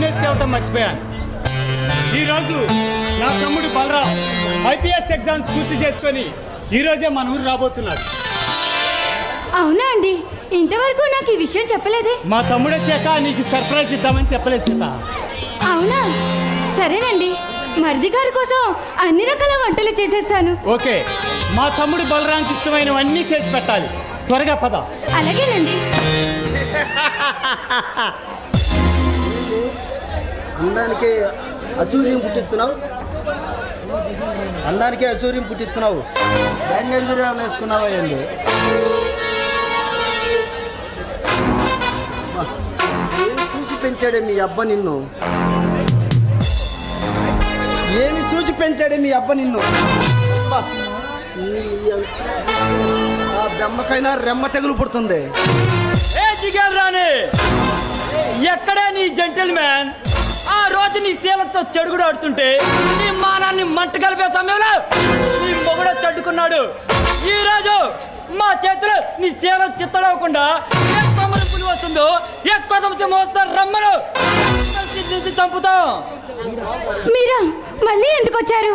Business చేయటం మర్చిపోయాను. ఈరోజు నా తమ్ముడు బలరాం ఐపీఎస్ ఎగ్జామ్స్ పూర్తి చేసుకొని ఈరోజే మన ఊరు రాబోతున్నాడు. అవునా అండి? ఇంతవరకు నాకు ఈ విషయం చెప్పలేదే. మా తమ్ముడు వచ్చాక నీకు సర్ప్రైజ్ ఇద్దామని చెప్పలేదు సీత. అవునా? సరేనండి. మరిది గారి కోసం అన్ని రకాల వంటలు చేసేస్తాను. ఓకే. మా తమ్ముడు బలరాంకి ఇష్టమైనవన్నీ చేసి పెట్టాలి. త్వరగా పద. అలాగేనండి. అందానికి అసూర్యం పుట్టిస్తున్నావు? అందానికి అసూర్యం పుట్టిస్తున్నావు? బ్యాంగంజూరియా వేసుకున్నావా ఏంది? ఏమి చూసి పెంచాడే మీ అబ్బ నిన్ను? ఏమి చూసి పెంచాడే మీ అబ్బ నిన్ను? ఆ బెమ్మకైనా రెమ్మ తెగులు పుడుతుంది. ఏ జిగేల్ రాణి ఎక్కడే నీ జెంటిల్ మ్యాన్ నీ శీలతో చెడుగుడు ఆడుతుంటే నీ మానాన్ని మంట కలిపే సమయంలో నీ మొగుడు చడ్డుకున్నాడు ఈ రోజు మా చేతులు నీ శీల చిత్తడవకుండా ఏ కొమ్మలు పులి వస్తుందో ఏ కొదం మోస్తారు రమ్మను. సిద్ధించి చంపుతాం. మీరా మళ్ళీ ఎందుకు వచ్చారు?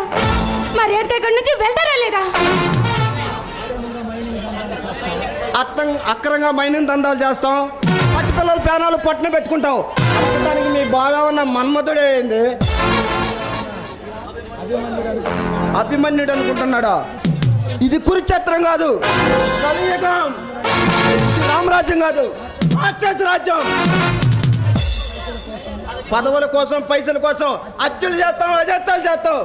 మర్యాద ఇక్కడి నుంచి వెళ్తారా లేదా? అక్రంగా మైనింగ్ దందాలు చేస్తాం. పసిపిల్లల పేనాలు పట్టున పెట్టుకుంటాం దానికి మీ బాగా ఉన్న మన్మథుడే అయింది అభిమన్యుడు అనుకుంటున్నాడా? ఇది కురుక్షేత్రం కాదు. కలియుగం. రామరాజ్యం కాదు. రాక్షస రాజ్యం. పదవుల కోసం పైసల కోసం హత్యలు చేస్తాం అజత్తాలు చేస్తాం.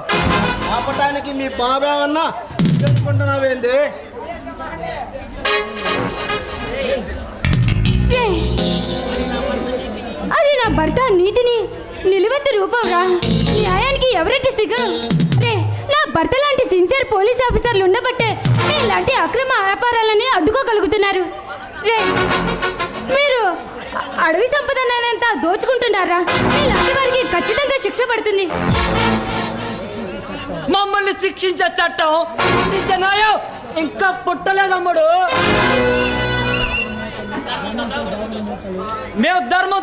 ఆపటానికి మీ బాబేమన్నా తెలుసుకుంటున్నావేంది ఏ, నీతిని నిలువెత్తు రూపంరా న్యాయానికి ఎవరెట్టి సిగరు రే నా భర్త లాంటి సిన్సియర్ పోలీస్ ఆఫీసర్లు ఉండబట్టే ఇలాంటి అక్రమ వ్యాపారాలని అడ్డుకోగలుగుతున్నారు. రే మీరు అడవి సంపదనంత దోచుకుంటున్నారా? ఇలాంటి వారికి ఖచ్చితంగా శిక్ష పడుతుంది. మమ్మల్ని శిక్షించే చట్టం ఇంకా పుట్టలేదమ్ముడు. మేము ధర్మ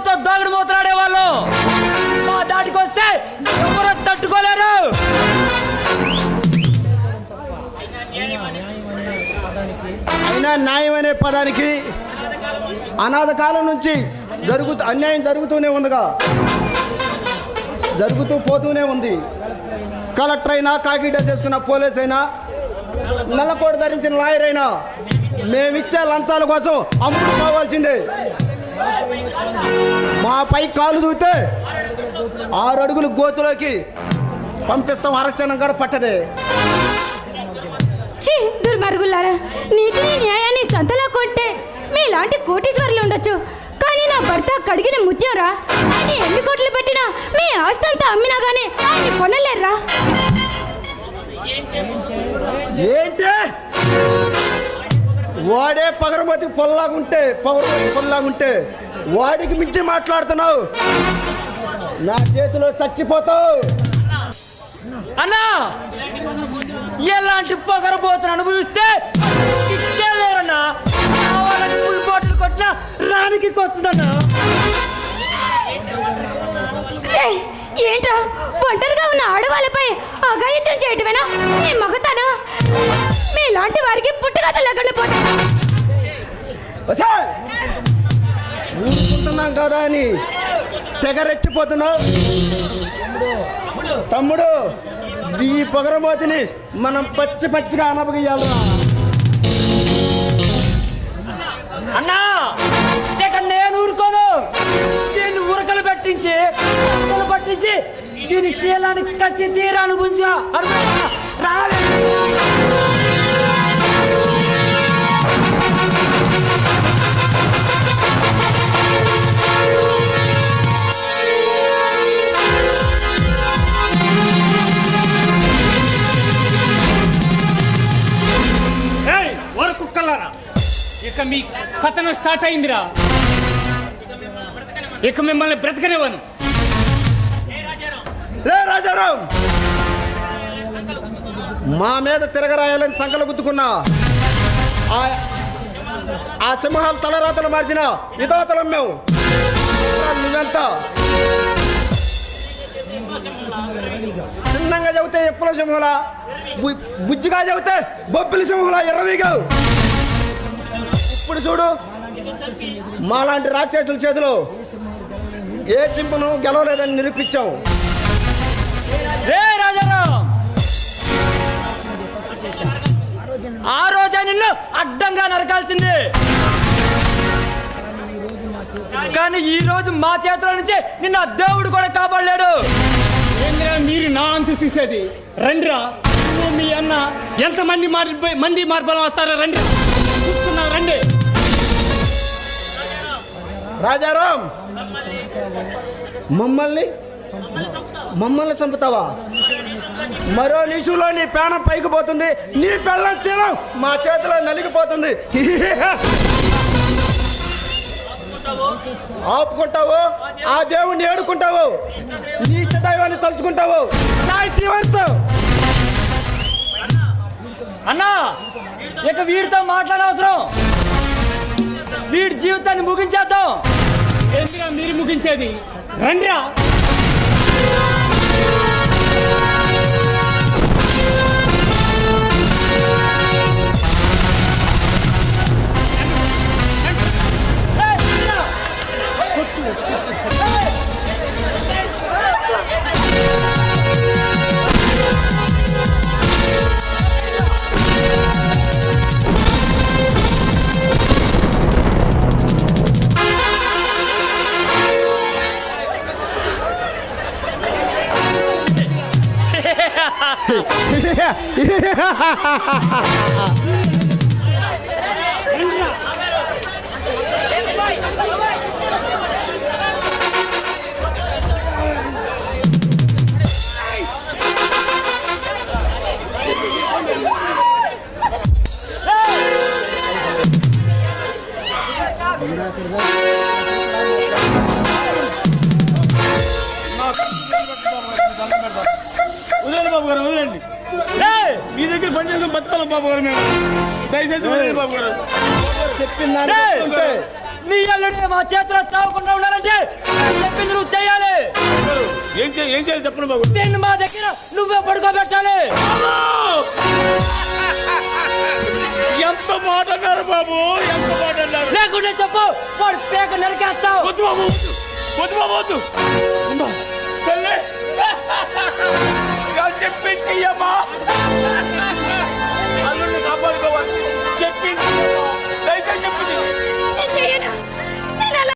అయినా న్యాయం అనే పదానికి అనాథ కాలం నుంచి జరుగుతూ అన్యాయం జరుగుతూనే ఉందిగా. జరుగుతూ పోతూనే ఉంది. కలెక్టర్ అయినా కాకిట చేసుకున్న పోలీస్ అయినా నల్లకోట ధరించిన లాయర్ అయినా మేమిచ్చే లంచాల కోసం అమ్ముడు పోవాల్సిందే మా పై కాలు దూతే ఆరు అడుగులు గోతులోకి పంపిస్తాం. అరక్షణం కూడా పట్టదే. ఛీ దుర్మార్గులారా నీతిని న్యాయాన్ని సంతలో కొట్టే మీలాంటి కోటీశ్వరులు ఉండొచ్చు. కానీ నా భర్త కడిగిన ముత్యంరా? ఆయన ఎన్ని కోట్లు పెట్టినా మీ ఆస్తి అంతా అమ్మినా గానీ ఆయన కొనలేరురా. ఏంటి? వాడే పగరమతి పొల్లాగుంటే పగరమతి పొల్లాగుంటే వాడికి మించి మాట్లాడుతున్నావు. నా చేతిలో చచ్చిపోతావు. అన్నా! ఎలాంటి పొగరబోతును అనుభవిస్తే లేరన్నా. కావాలని ఫుల్ బాటిల్ కొట్టిన రానికి వస్తుందన్నా. ఏంట్రా? ఒంటరిగా ఉన్న ఆడవాళ్ళపై అఘాయిత్యం చేయటమేనా? నీ మగతానా? మీలాంటి వారికి పుట్టుకథ లేకుండా పోతా! ఊరుకుంటున్నాం కదా అని తెగ రెచ్చిపోతున్నావు తమ్ముడు ఈ పొగరమోతిని మనం పచ్చి పచ్చిగా అనబగేయాలరా. అన్నా ఇక నేను ఊరుకోను. దీన్ని ఉరకలు పెట్టించి ఉరకలు పట్టించి దీని శీలాన్ని కచ్చి తీరా గుంజా రావే. పతనం స్టార్ట్ అయిందిరా. ఇక మిమ్మల్ని బ్రతకనివ్వను. రే రాజారాం! మా మీద తిరగరాయాలని సంకలు గుద్దుకున్నా ఆ- ఆ సింహాలు తలరాతలు మార్చిన ఇదోతలం మేము. నువ్వెంత? చిన్నంగా చెబితే ఎప్పుల సింహంలా? బు- బుజ్జిగా చెబితే బొబ్బిలి సింహంలా ఎర్రవిగావు ఇప్పుడు చూడు. మాలాంటి రాక్షసుల చేతిలో ఏ చింపును గెలవలేదని నిరూపించాం ఆ రోజే నిన్ను అడ్డంగా నరకాల్సింది. కానీ ఈ రోజు మా చేతుల నుంచి నిన్న దేవుడు కూడా కాపాడలేడు. మీరు నా అంతు చూసేది? రండిరా. మీ అన్న ఎంతమంది మారి మంది మార్బలం వస్తారో రండి. చూస్తున్నా రండి. రాజారాం! మమ్మల్ని? మమ్మల్ని చంపుతావా? మరో నిషులో నీ ప్రాణం పైకి పోతుంది. నీ పెళ్ళం చీలం మా చేతిలో నలిగిపోతుంది. ఆపుకుంటావు? ఆ దేవుణ్ణి ఏడుకుంటావు? నీ ఇష్ట దైవాన్ని తలుచుకుంటావు? నా అన్నా ఇక వీడితో మాట్లాడవసరం వీడి జీవితాన్ని ముగించేద్దాం ఎందుకు మీరు ముగించేది రండిరా Hey! బాబు గారు వదిలేండి. మీ దగ్గర పని చేసిన బతకాలం బాబు గారు మేము. దయచేసి బాబు గారు. అల్లుడి మా చేతిలో చావకుండా ఉండాలంటే నేను చెప్పింది నువ్వు చేయాలి ఏం చేయాలి ఏం చేయాలి చెప్పండి బాబు దీన్ని మా దగ్గర నువ్వే పడుకోబెట్టాలి. ఎంత మాట అన్నారు బాబు ఎంత మాట అన్నారు. లేకుంటే చెప్పు వాడు పేక నరికేస్తావు. వద్దు బాబు వద్దు. బాబు వద్దు. అమ్మా,